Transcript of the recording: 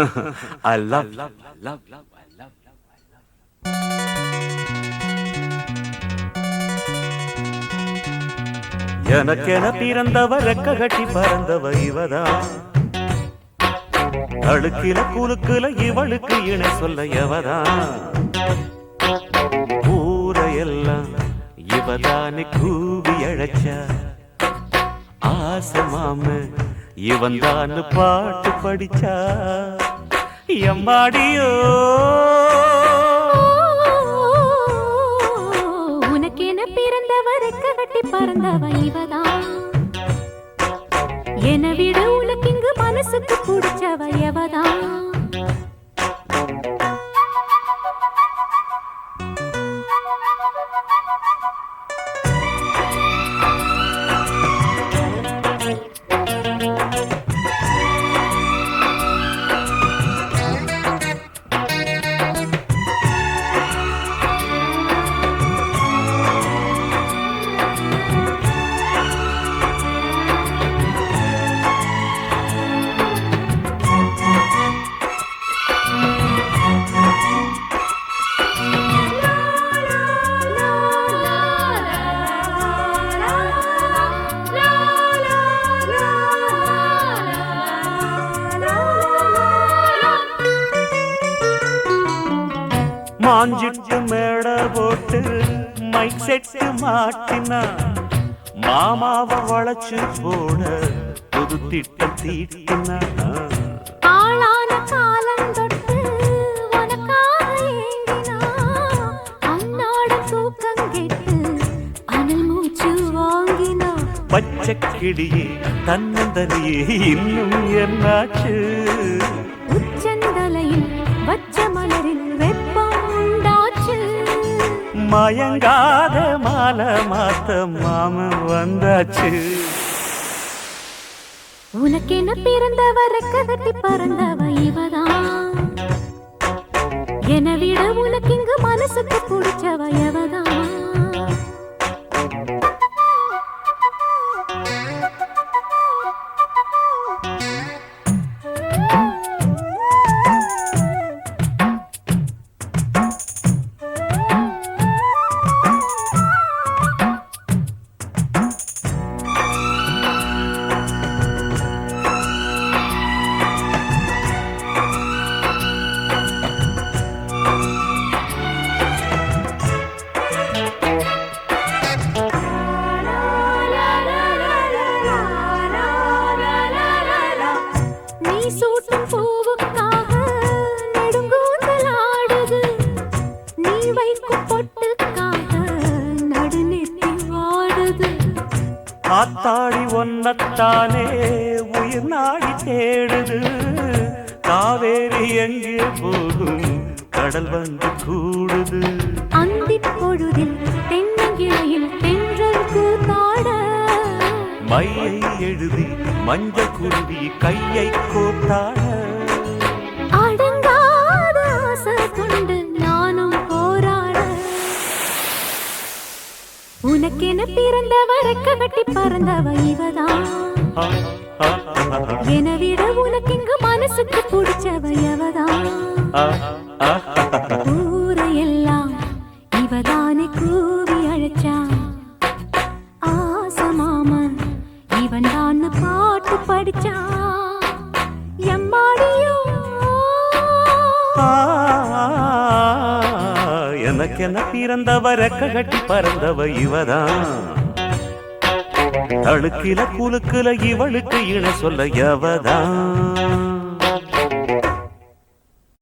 I love, love, love, love, I love, love, I love. எனக்கென பிறந்தவ ரெக்க கட்டி பறந்தவ இவதான். அழுக்கில குலுக்குல இவளுக்கு இணை சொல்ல எவதான். ஊரையெல்லாம் இவதானே கூவி அழைச்சா. ஆசை மாம இவன் தான் பாட்டு படிச்சா. எம்மாடியோ? உனக்கென பிறந்தவர் கட்டி பறந்தவ இவதான். என விட உனக்கு இங்கு மனசுக்கு பிடிச்சவ எவதான். மாஞ்சிட்டு மேட போட்டு மைக் செட்டு மாட்டினா மாமாவை வளைச்சு போட புது திட்டம் தீட்டினா. ஆளான காலம் தொட்டு உனக்காக ஏங்கினா அன்னாட தூக்கம் கெட்டு அனல் மூச்சு வாங்கினா. பச்சை கிளியே தன்னந்தனியே இன்னும் என்னாச்சு? மயங்காத மாலை மாத்த மாமன் வந்தாச்சு. உனக்கென பிறந்தவ ரெக்க கட்டி பறந்தவ இவதான். என விட உனக்கு இங்கு மனசுக்கு பிடிச்சவ வைக்கும் பொட்டுக்காக நடுநெத்தி வாடுது. ஆத்தாடி ஒன்னத்தானே உயிர் நாடி தேடுது. காவேரி எங்கே போகும் கடல் வந்து கூடுது. அந்திப் பொழுதில் தென்னங்கிளையில் தென்றல் கூத்தாட மையை எழுதி மஞ்ச குருவி கையை கோத்தாட. உனக்கென பிறந்தவ ரெக்க கட்டி பறந்தவ இவதான் என விட உனக்கு இங்கு மனசுக்கு பிடிச்சவ எவதான் எனக்கென பிறந்தவ ரெக்க கட்டி பறந்தவ இவதான். அழுக்கில குலுக்குல இவளுக்கு இணை சொல்ல எவதான்.